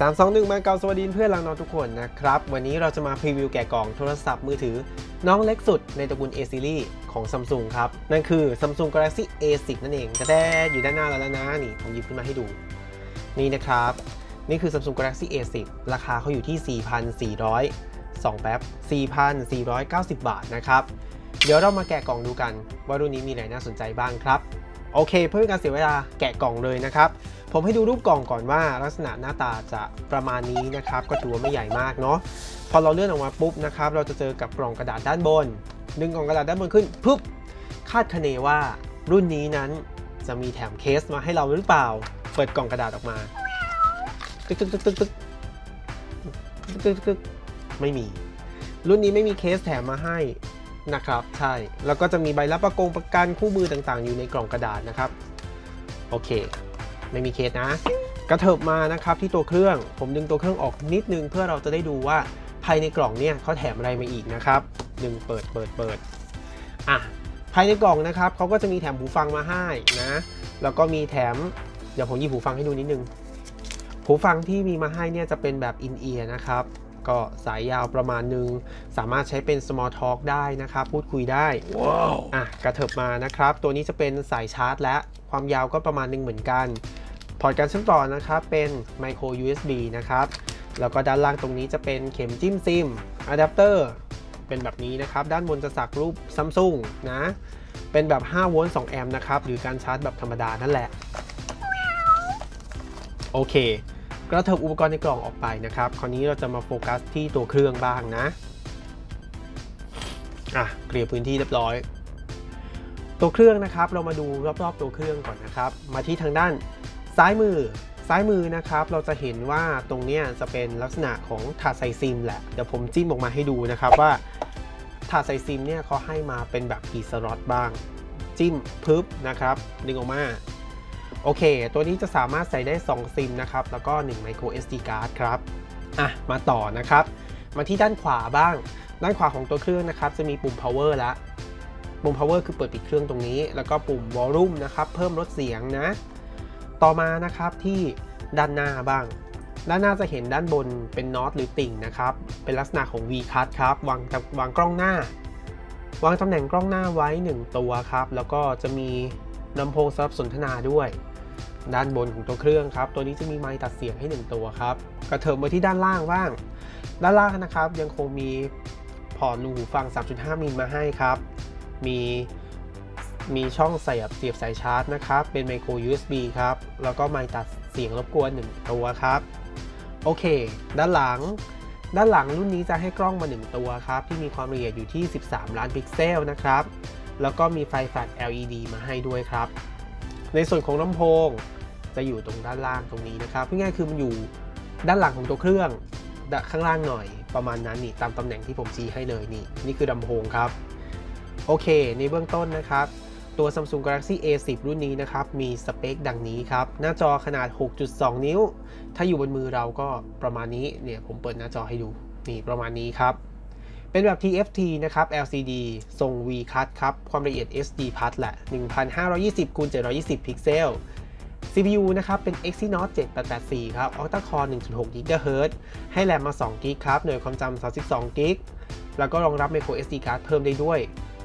สามสองหนึ่งมาเกาสวัสดีเพื่อนรังนองทุกคนนะครับ วันนี้เราจะมาพรีวิวแกะกล่องโทรศัพท์มือถือ น้องเล็กสุดในตระกูล A series ของ Samsung ครับ นั่นคือ Samsung Galaxy A10 นั่นเองแต่อยู่ด้านหน้าเราแล้วนะนี่ผมหยิบขึ้นมาให้ดู นี่นะครับ นี่คือ Samsung Galaxy A10 ราคาเขาอยู่ที่ 4,400 2แป๊บ4,490 บาทนะครับ เดี๋ยวเรามาแกะกล่องดูกัน ว่ารุ่นนี้มีอะไรน่าสนใจบ้างครับ โอเค เพื่อการเสียเวลาแกะกล่องเลยนะครับ ผมให้ดูรูปกล่องก่อนว่า ลักษณะหน้าตาจะประมาณนี้นะครับ ก็ถือว่าไม่ใหญ่มากเนาะ พอเราเลื่อนออกมาปุ๊บนะครับ เราจะเจอกับกล่องกระดาษด้านบน ดึงกล่องกระดาษด้านบนขึ้นปุ๊บ คาดคะเนว่ารุ่นนี้นั้นจะมีแถมเคสมาให้เราหรือเปล่า เปิดกล่องกระดาษออกมา ตึกตึกตึกตึกตึกตึกตึกไม่มี รุ่นนี้ไม่มีเคสแถมมาให้ นะครับ ใช่ แล้วก็จะมีใบรับประกงประกันคู่มือต่างๆ อยู่ในกล่องกระดาษนะครับ โอเค ไม่มีเคสนะ กระเถิบมานะครับที่ตัวเครื่อง ผมดึงตัวเครื่องออกนิดนึงเพื่อเราจะได้ดูว่าภายในกล่องเนี่ยเขาแถมอะไรมาอีกนะครับ ดึงเปิดเปิดเปิดอะภายในกล่องนะครับเขาก็จะมีแถมหูฟังมาให้นะ แล้วก็มีแถม เดี๋ยวผมหยิบหูฟังให้ดูนิดนึง หูฟังที่มีมาให้เนี่ยจะเป็นแบบอินเอียร์นะครับ ก็สายยาวประมาณนึง สามารถใช้เป็น small talk ได้นะครับ พูดคุยได้ว้าวอะกระเถิบมานะครับ ตัวนี้จะเป็นสายชาร์จ และความยาวก็ประมาณหนึงเหมือนกันพอร์ตการเชื่อมต่อนะครับ เป็น micro USB นะครับ แล้วก็ด้านล่างตรงนี้จะเป็นเข็มจิ้มซิมอะแดปเตอร์เป็นแบบนี้นะครับ ด้านบนจะสักรูปซัมซุงนะ เป็นแบบ 5 โวลต์ 2 แอมป์นะครับ หรือการชาร์จแบบธรรมดานั่นแหละ โอเค กระเถิบอุปกรณ์ในกล่องออกไปนะครับ คราวนี้เราจะมาโฟกัสที่ตัวเครื่องบ้างนะ อะเคลียร์พื้นที่เรียบร้อย ตัวเครื่องนะครับ เรามาดูรอบๆตัวเครื่องก่อนนะครับ มาที่ทางด้านซ้ายมือ ซ้ายมือนะครับ เราจะเห็นว่าตรงนี้จะเป็นลักษณะของถาดใส่ซิมแหละ เดี๋ยวผมจิ้มออกมาให้ดูนะครับว่าถาดใส่ซิมเนี่ยเขาให้มาเป็นแบบกี่สล็อตบ้าง จิ้มพึบนะครับ ดึงออกมา โอเค ตัวนี้จะสามารถใส่ได้ 2 ซิมนะครับ แล้วก็ 1 micro SD card ครับ อะ มาต่อนะครับ มาที่ด้านขวาบ้าง ด้านขวาของตัวเครื่องนะครับ จะมีปุ่ม power ละ ปุ่ม power คือเปิดปิดเครื่องตรงนี้ แล้วก็ปุ่ม volume นะครับ เพิ่มลดเสียงนะ ต่อมานะครับที่ด้านหน้าบ้าง ด้านหน้าจะเห็นด้านบนเป็นน็อตหรือติ่งนะครับ เป็นลักษณะของ V cut ครับ วางวางกล้องหน้า วางตำแหน่งกล้องหน้าไว้ 1 ตัวครับ แล้วก็จะมีลำโพงสำหรับสนทนาด้วย ด้านบนของตัวเครื่องครับ ตัวนี้จะมีไมค์ตัดเสียงให้ 1 ตัวครับ กระเถิบมาที่ด้านล่างบ้าง ด้านล่างนะครับยังคงมีพอร์ตรูหูฟัง 3.5 มิลมาให้ครับ มีมีช่องเสียบเสียบสายชาร์จนะครับ เป็น micro USB ครับ แล้วก็ไมค์ตัดเสียงรบกวน 1 ตัวครับ โอเค ด้านหลัง ด้านหลังรุ่นนี้จะให้กล้องมา 1 ตัวครับ ที่มีความละเอียดอยู่ที่ 13 ล้านพิกเซลนะครับ แล้วก็มีไฟแฟลช LED มาให้ด้วยครับ ในส่วนของลำโพง จะอยู่ตรงด้านล่างตรงนี้นะครับง่ายๆคือมันอยู่ด้านหลังของตัวเครื่องข้างล่างหน่อยประมาณนั้นนี่ตามตำแหน่งที่ผมชี้ให้เลยนี่นี่คือลำโพงครับ โอเค ในเบื้องต้นนะครับ ตัว Samsung Galaxy A10 รุ่นนี้นะครับ มีสเปคดังนี้ครับ หน้าจอขนาด 6.2 นิ้ว ถ้าอยู่บนมือเราก็ประมาณนี้เนี่ยผมเปิดหน้าจอให้ดูนี่ประมาณนี้ครับ เป็นแบบ TFT นะครับ LCD ทรง V cut ครับ ความละเอียด SD Plus แหละ 1520คูณ720 พิกเซล CPU นะครับ เป็น Exynos 7884 ครับ Octa Core 1.6 GHz ให้แรมมา2 GB ครับ หน่วยความจำ32 GB แล้วก็รองรับ micro SD card เพิ่มได้ด้วย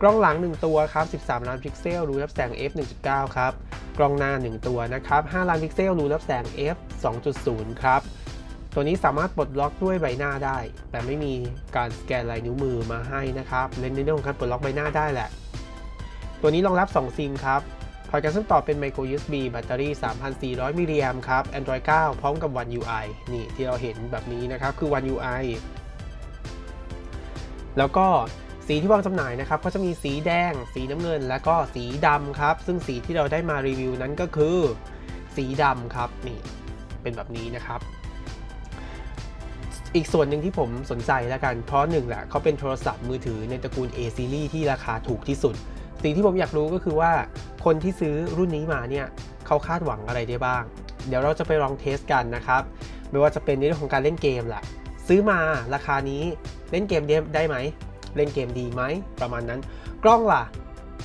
กล้องหลัง 1 ตัวครับ 13 ล้านพิกเซล รูรับแสง f 1.9 ครับ กล้องหน้า 1 ตัวนะครับ 5 ล้านพิกเซล รูรับแสง f 2.0 ครับ ตัวนี้สามารถปลดล็อกด้วยใบหน้าได้ แต่ไม่มีการสแกนลายนิ้วมือมาให้นะครับ เล่นในเรื่องของการปลดล็อกใบหน้าได้แหละ ตัวนี้รองรับ 2 ซิมครับ พอร์ตการเชื่อมต่อเป็น micro USB แบตเตอรี่ 3,400 มิลลิแอมครับ Android 9 พร้อมกับ One UI นี่ที่เราเห็นแบบนี้นะครับคือ One UI แล้วก็สีที่วางจำหน่ายนะครับก็จะมีสีแดง สีน้ำเงิน และก็สีดำครับ ซึ่งสีที่เราได้มารีวิวนั้นก็คือ สีดำครับนี่เป็นแบบนี้นะครับ อีกส่วนหนึ่งที่ผมสนใจแล้วกัน เพราะหนึ่งแหละเขาเป็นโทรศัพท์มือถือในตระกูล A series ที่ราคาถูกที่สุด สิ่งที่ผมอยากรู้ก็คือว่าคนที่ซื้อรุ่นนี้มาเนี่ยเขาคาดหวังอะไรได้บ้าง เดี๋ยวเราจะไปลองเทสกันนะครับไม่ว่าจะเป็นในเรื่องของการเล่นเกมแหละซื้อมาราคานี้เล่นเกมได้ไหม เล่นเกมดีไหมประมาณนั้น กล้องล่ะ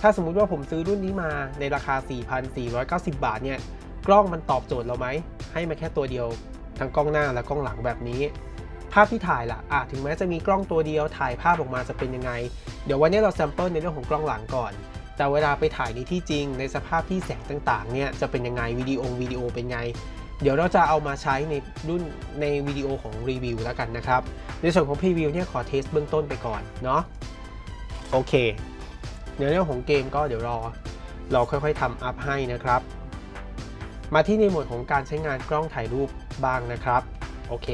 ถ้าสมมุติว่าผมซื้อรุ่นนี้มาในราคา 4,490 บาทเนี่ยกล้องมันตอบโจทย์เราไหมให้มาแค่ตัวเดียวทั้งกล้องหน้าและกล้องหลังแบบนี้ ภาพที่ถ่ายล่ะอะถึงแม้จะมีกล้องตัวเดียวถ่ายภาพออกมาจะเป็นยังไง เดี๋ยววันนี้เราแซมเปิลในเรื่องของกล้องหลังก่อน แต่เวลาไปถ่ายในที่จริง ในสภาพที่แสงต่างๆเนี่ยจะเป็นยังไงวิดีโอวิดีโอเป็นไง เดี๋ยวเราจะเอามาใช้ในรุ่นในวิดีโอของรีวิวแล้วกันนะครับ ในส่วนของพรีวิวเนี่ยขอเทสเบื้องต้นไปก่อนเนาะโอเคในเรื่องของเกมก็เดี๋ยวรอเราค่อยๆทำอัพให้นะครับ มาที่ในโหมดของการใช้งานกล้องถ่ายรูปบ้างนะครับ โอเค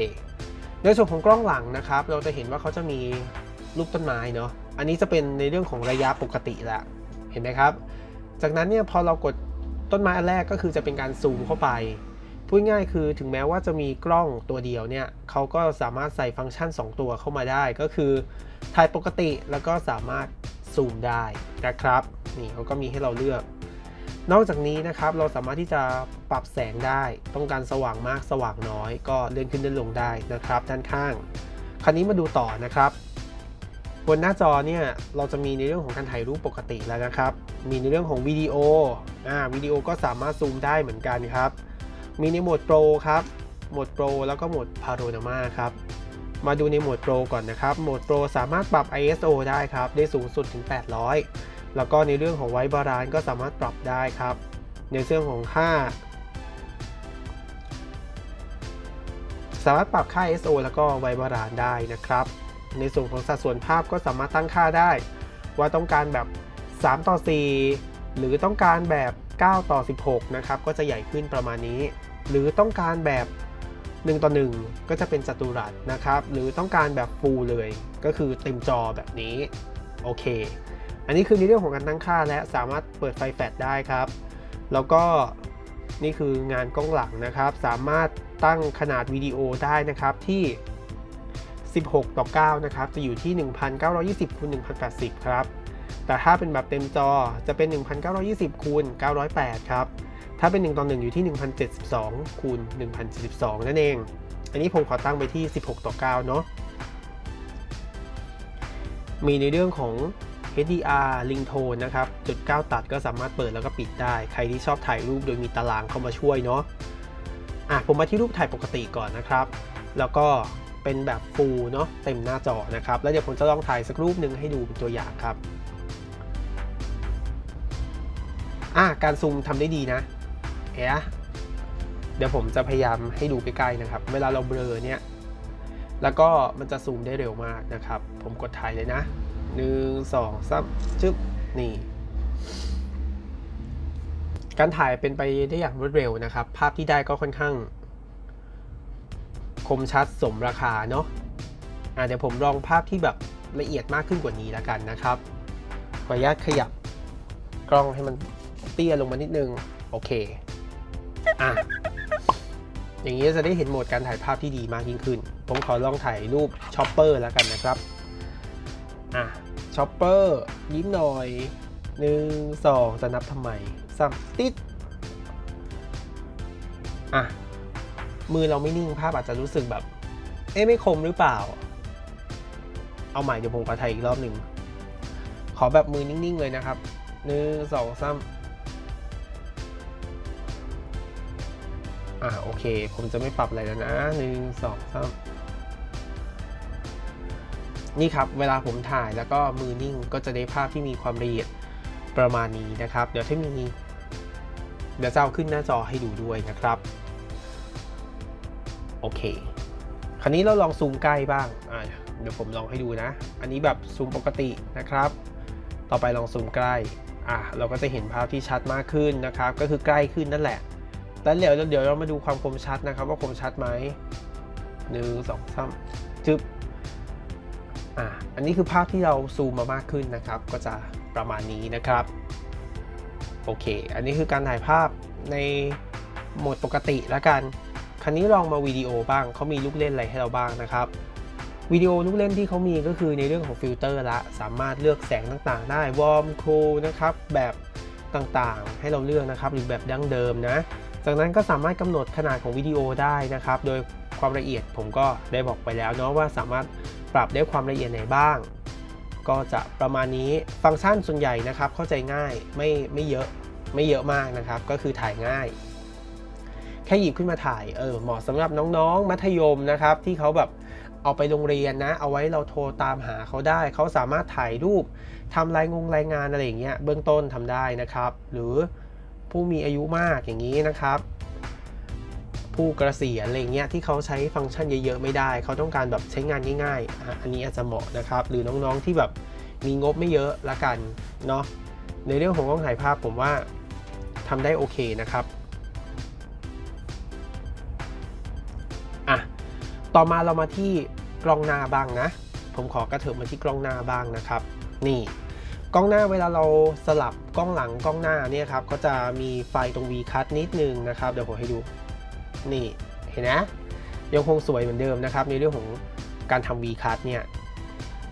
ในส่วนของกล้องหลังนะครับ เราจะเห็นว่าเขาจะมีรูปต้นไม้เนาะอันนี้จะเป็นในเรื่องของระยะปกติแหละเห็นไหมครับ จากนั้นเนี่ยพอเรากดต้นไม้อันแรกก็คือจะเป็นการซูมเข้าไปพูดง่ายคือถึงแม้ว่าจะมีกล้องตัวเดียวเนี่ยเขาก็สามารถใส่ฟังก์ชัน 2 ตัวเข้ามาได้ก็คือถ่ายปกติแล้วก็สามารถซูมได้นะครับนี่เขาก็มีให้เราเลือก นอกจากนี้นะครับเราสามารถที่จะปรับแสงได้ ต้องการสว่างมากสว่างน้อย ก็เลื่อนขึ้นเลื่อนลงได้นะครับ ด้านข้าง คราวนี้มาดูต่อนะครับ บนหน้าจอเนี่ยเราจะมีในเรื่องของการถ่ายรูปปกติแล้วนะครับ มีในเรื่องของวิดีโออ่าวิดีโอก็สามารถซูมได้เหมือนกันครับ มีในโหมดโปรครับโหมดโปรแล้วก็โหมดพาโรนามาครับมาดูในโหมดโปรก่อนนะครับโหมดโปรสามารถปรับ ISO ได้ครับ ได้สูงสุดถึง 800 แล้วก็ในเรื่องของไวบาลานก็สามารถปรับได้ครับ ในเรื่องของค่า สามารถปรับค่า ISO แล้วก็ไวบาลานได้นะครับ ในส่วนของสัดส่วนภาพก็สามารถตั้งค่าได้ ว่าต้องการแบบ 3 ต่อ 4 หรือต้องการแบบ 9 ต่อ 16 นะครับ ก็จะใหญ่ขึ้นประมาณนี้ หรือต้องการแบบ 1 ต่อ 1 ก็จะเป็นจัตุรัสนะครับ หรือต้องการแบบฟูลเลย ก็คือเต็มจอแบบนี้ โอเค อันนี้คือในเรื่องของการตั้งค่าและสามารถเปิดไฟแฟลชได้ครับ แล้วก็นี่คืองานกล้องหลังนะครับ สามารถตั้งขนาดวิดีโอได้นะครับที่ 16 ต่อ 9 นะครับ จะอยู่ที่ 1920คูณ1080 ครับ แต่ถ้าเป็นแบบเต็มจอจะเป็น 1920คูณ908 ครับ ถ้าเป็น 1 ต่อ 1 อยู่ที่ 1072คูณ1072 นั่นเอง อันนี้ผมขอตั้งไปที่ 16 ต่อ 9 เนาะ มีในเรื่องของ HDR ringtone นะครับ จุด 9 ตัดก็สามารถเปิดแล้วก็ปิดได้ ใครที่ชอบถ่ายรูปโดยมีตารางเข้ามาช่วยเนาะอะผมมาที่รูปถ่ายปกติก่อนนะครับ แล้วก็เป็นแบบฟูลเนาะเต็มหน้าจอนะครับ แล้วเดี๋ยวผมจะลองถ่ายสักรูปหนึ่งให้ดูเป็นตัวอย่างครับอะการซูมทำได้ดีนะเอ๊ะเดี๋ยวผมจะพยายามให้ดูใกล้ๆนะครับ เวลาเราเบลอเนี่ย แล้วก็มันจะซูมได้เร็วมากนะครับ ผมกดถ่ายเลยนะหนึ่งสองสามจึ๊บนี่ การถ่ายเป็นไปได้อย่างรวดเร็วนะครับ ภาพที่ได้ก็ค่อนข้าง คมชัดสมราคาเนาะอะเดี๋ยวผมลองภาพที่แบบละเอียดมากขึ้นกว่านี้แล้วกันนะครับขออนุญาตขยับกล้องให้มันเตี้ยลงมานิดนึง โอเค อะ อย่างนี้จะได้เห็นโหมดการถ่ายภาพที่ดีมากยิ่งขึ้น ผมขอลองถ่ายรูปช็อปเปอร์แล้วกันนะครับ อะช็อปเปอร์ยิ้มหน่อยหนึ่งสองจะนับทำไมสามติดอะ มือเราไม่นิ่งภาพอาจจะรู้สึกแบบ เอ๊ะไม่คมหรือเปล่า เอาใหม่เดี๋ยวผมขอถ่ายอีกรอบหนึ่ง ขอแบบมือนิ่ง ๆ เลยนะครับหนึ่งสองสาม อ่าโอเค ผมจะไม่ปรับอะไรแล้วนะหนึ่งสองสามนี่ครับ เวลาผมถ่ายแล้วก็มือนิ่งก็จะได้ภาพที่มีความละเอียดประมาณนี้นะครับ เดี๋ยวถ้ามีเดี๋ยวจะเอาขึ้นหน้าจอให้ดูด้วยนะครับ โอเค คราวนี้เราลองซูมใกล้บ้างอ่าเดี๋ยวผมลองให้ดูนะ อันนี้แบบซูมปกตินะครับ ต่อไปลองซูมใกล้อะเราก็จะเห็นภาพที่ชัดมากขึ้นนะครับ ก็คือใกล้ขึ้นนั่นแหละ แล้วเดี๋ยวเดี๋ยวเรามาดูความคมชัดนะครับว่าคมชัดไหมหนึ่งสองสามจึ๊บอะอันนี้คือภาพที่เราซูมมามากขึ้นนะครับ ก็จะประมาณนี้นะครับโอเค อันนี้คือการถ่ายภาพในโหมดปกติแล้วกัน คราวนี้ลองมาวิดีโอบ้างเขามีลูกเล่นอะไรให้เราบ้างนะครับวิดีโอลูกเล่นที่เขามีก็คือในเรื่องของฟิลเตอร์ละ สามารถเลือกแสงต่างๆ ได้ วอร์มคูลนะครับ แบบต่างๆ ให้เราเลือกนะครับ หรือแบบดั้งเดิมนะ จากนั้นก็สามารถกำหนดขนาดของวิดีโอได้นะครับ โดยความละเอียดผมก็ได้บอกไปแล้วเนาะว่าสามารถปรับได้ความละเอียดไหนบ้าง ก็จะประมาณนี้ฟังก์ชันส่วนใหญ่นะครับ เข้าใจง่ายไม่ไม่เยอะไม่เยอะมากนะครับ ก็คือถ่ายง่าย แค่หยิบขึ้นมาถ่ายเออเหมาะสำหรับน้องๆ มัธยมนะครับ ที่เขาแบบเอาไปโรงเรียนนะ เอาไว้เราโทรตามหาเขาได้ เขาสามารถถ่ายรูปทำรายงงรายงานอะไรอย่างเงี้ยเบื้องต้นทำได้นะครับ หรือ ผู้มีอายุมากอย่างนี้นะครับ ผู้เกษียณอะไรเงี้ยที่เขาใช้ฟังก์ชันเยอะๆไม่ได้ เขาต้องการแบบใช้งานง่ายๆ อันนี้อาจจะเหมาะนะครับ หรือน้องๆที่แบบมีงบไม่เยอะละกันเนาะในเรื่องของกล้องถ่ายภาพผมว่าทำได้โอเคนะครับอะต่อมาเรามาที่กล้องหน้าบ้างนะ ผมขอกระเถิบมาที่กล้องหน้าบ้างนะครับ นี่ กล้องหน้าเวลาเราสลับกล้องหลังกล้องหน้าเนี่ยครับก็จะมีไฟตรง V cut นิดนึงนะครับ เดี๋ยวผมให้ดู นี่เห็นนะ ยังคงสวยเหมือนเดิมนะครับ ในเรื่องของการทำ V cut เนี่ย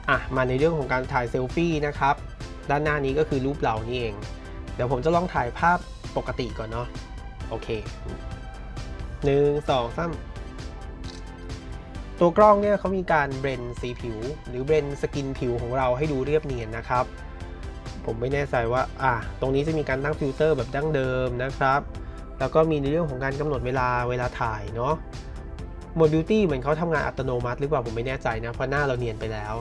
อะมาในเรื่องของการถ่ายเซลฟี่นะครับด้านหน้านี้ก็คือรูปเรานี่เอง เดี๋ยวผมจะลองถ่ายภาพปกติก่อนเนาะโอเคหนึ่งสองสามตัวกล้องเนี่ยเขามีการเบรนสีผิว หรือเบรนสกินผิวของเราให้ดูเรียบเนียนนะครับ ผมไม่แน่ใจว่าอะตรงนี้จะมีการตั้งฟิลเตอร์แบบดั้งเดิมนะครับ แล้วก็มีในเรื่องของการกำหนดเวลาเวลาถ่ายเนาะโหมดบิวตี้เหมือนเขาทำงานอัตโนมัติหรือเปล่าผมไม่แน่ใจนะเพราะหน้าเราเนียนไปแล้ว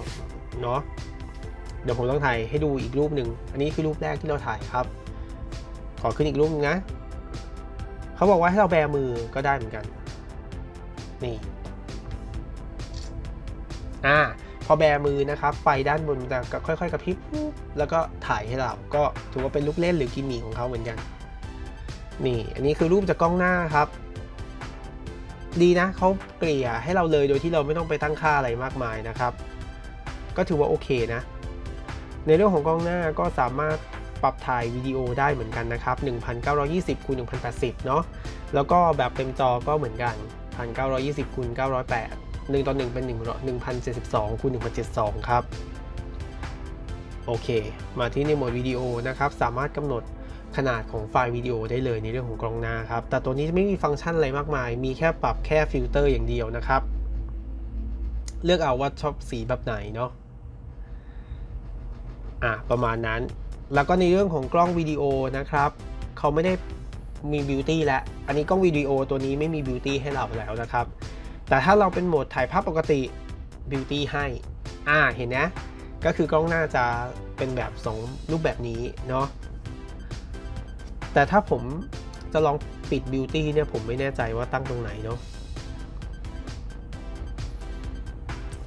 เนาะเดี๋ยวผมต้องถ่ายให้ดูอีกรูปหนึ่งอันนี้คือรูปแรกที่เราถ่ายครับ ขอขึ้นอีกรูปนึงนะเขาบอกว่าให้เราแบมือก็ได้เหมือนกัน นี่อ่า พอแบมือนะครับไฟด้านบนมันจะค่อยๆกระพริบปุ๊บแล้วก็ถ่ายให้เราก็ถือว่าเป็นลูกเล่นหรือกิมมิคของเขาเหมือนกัน นี่อันนี้คือรูปจากกล้องหน้าครับ ดีนะเขาเกลี่ยให้เราเลยโดยที่เราไม่ต้องไปตั้งค่าอะไรมากมายนะครับ ก็ถือว่าโอเคนะ ในเรื่องของกล้องหน้าก็สามารถปรับถ่ายวิดีโอได้เหมือนกันนะครับ 1920คูณ1080 เนาะ แล้วก็แบบเต็มจอก็เหมือนกัน 1920คูณ908 1ต่อ1เป็น1 1072คูณ1072 ครับ โอเค มาที่ในโหมดวิดีโอนะครับ สามารถกำหนดขนาดของไฟล์วิดีโอได้เลยในเรื่องของกล้องหน้าครับ แต่ตัวนี้จะไม่มีฟังก์ชันอะไรมากมาย มีแค่ปรับแค่ฟิลเตอร์อย่างเดียวนะครับ เลือกเอาว่าชอบสีแบบไหนเนาะอะประมาณนั้น แล้วก็ในเรื่องของกล้องวิดีโอนะครับ เขาไม่ได้มีบิวตี้แล้ว อันนี้กล้องวิดีโอตัวนี้ไม่มีบิวตี้ให้เราแล้วนะครับ แต่ถ้าเราเป็นโหมดถ่ายภาพปกติบิวตี้ให้ อ่า เห็นนะ ก็คือกล้องหน้าจะเป็นแบบ 2 รูปแบบนี้เนาะ แต่ถ้าผมจะลองปิดบิวตี้เนี่ยผมไม่แน่ใจว่าตั้งตรงไหนเนาะ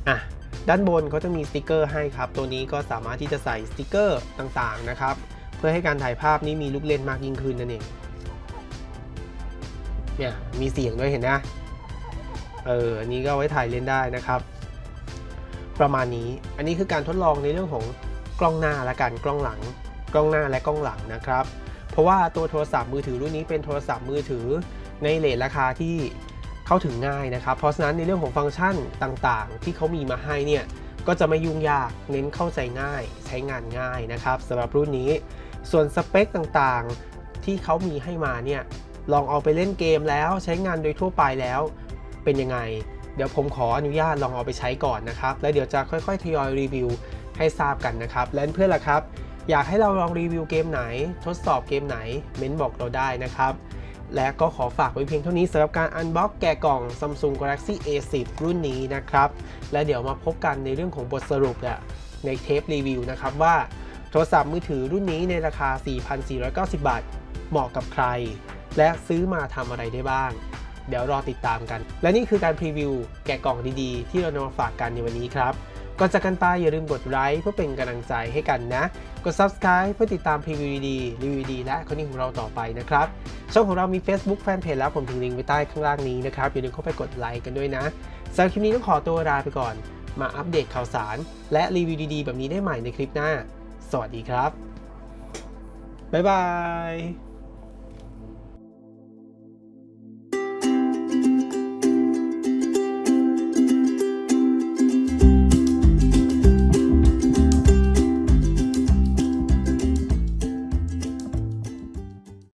อะ ด้านบนเขาจะมีสติกเกอร์ให้ครับ ตัวนี้ก็สามารถที่จะใส่สติกเกอร์ต่างๆนะครับ เพื่อให้การถ่ายภาพนี้มีลูกเล่นมากยิ่งขึ้นนั่นเอง เนี่ย มีเสียงด้วยเห็นนะ เอออันนี้ก็ไว้ถ่ายเล่นได้นะครับ ประมาณนี้อันนี้คือการทดลองในเรื่องของกล้องหน้าและการกล้องหลัง กล้องหน้าและกล้องหลังนะครับ เพราะว่าตัวโทรศัพท์มือถือรุ่นนี้เป็นโทรศัพท์มือถือในเลทราคาที่เข้าถึงง่ายนะครับ เพราะฉะนั้นในเรื่องของฟังก์ชันต่างๆ ที่เขามีมาให้เนี่ยก็จะไม่ยุ่งยากเน้นเข้าใจง่าย ใช้งานง่ายนะครับสำหรับรุ่นนี้ ส่วนสเปคต่างๆที่เขามีให้มาเนี่ยลองเอาไปเล่นเกมแล้วใช้งานโดยทั่วไปแล้ว เป็นยังไง เดี๋ยวผมขออนุญาตลองเอาไปใช้ก่อนนะครับ แล้วเดี๋ยวจะค่อยๆทยอยรีวิวให้ทราบกันนะครับ และเพื่อนล่ะครับ อยากให้เราลองรีวิวเกมไหน ทดสอบเกมไหน เม้นบอกเราได้นะครับ และก็ขอฝากไว้เพียงเท่านี้สำหรับการอันบ็อกแกะกล่อง Samsung Galaxy A10 รุ่นนี้นะครับ และเดี๋ยวมาพบกันในเรื่องของบทสรุปอะในเทปรีวิวนะครับว่าโทรศัพท์มือถือรุ่นนี้ในราคา 4,490 บาท เหมาะกับใคร และซื้อมาทำอะไรได้บ้าง เดี๋ยวรอติดตามกัน และนี่คือการพรีวิวแกะกล่องดีๆ ที่เรานำมาฝากกันในวันนี้ครับก่อนจากกันไปอย่าลืมกดไลค์เพื่อเป็นกำลังใจให้กันนะ กด subscribe เพื่อติดตามพรีวิวดีๆรีวิวดีและคอนเทนต์ของเราต่อไปนะครับ ช่องของเรามี Facebook Fanpage แล้วผมทิ้งลิงก์ไว้ใต้ข้างล่างนี้นะครับ อย่าลืมเข้าไปกดไลค์กันด้วยนะสำหรับคลิปนี้ต้องขอตัวลาไปก่อน มาอัปเดตข่าวสาร และรีวิวดีๆ แบบนี้ได้ใหม่ในคลิปหน้า สวัสดีครับ บ๊ายบาย